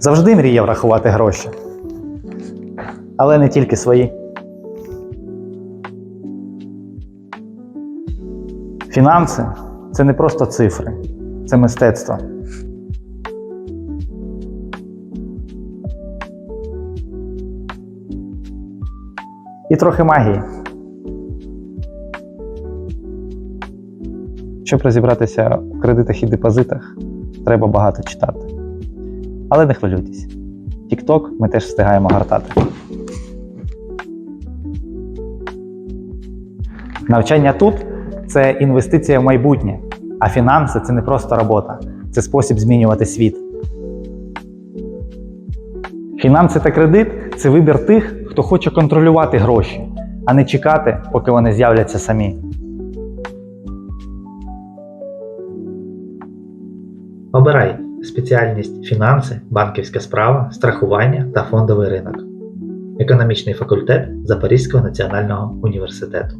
Завжди мріяв рахувати гроші. Але не тільки свої. Фінанси це не просто цифри, це мистецтво. І трохи магії. Щоб розібратися в кредитах і депозитах, треба багато читати. Але не хвилюйтесь. TikTok ми теж встигаємо гортати. Навчання тут це інвестиція в майбутнє, а фінанси це не просто робота, це спосіб змінювати світ. Фінанси та кредит це вибір тих, хто хоче контролювати гроші, а не чекати, поки вони з'являться самі. Обирай спеціальність фінанси, банківська справа, страхування та фондовий ринок. Економічний факультет Запорізького національного університету.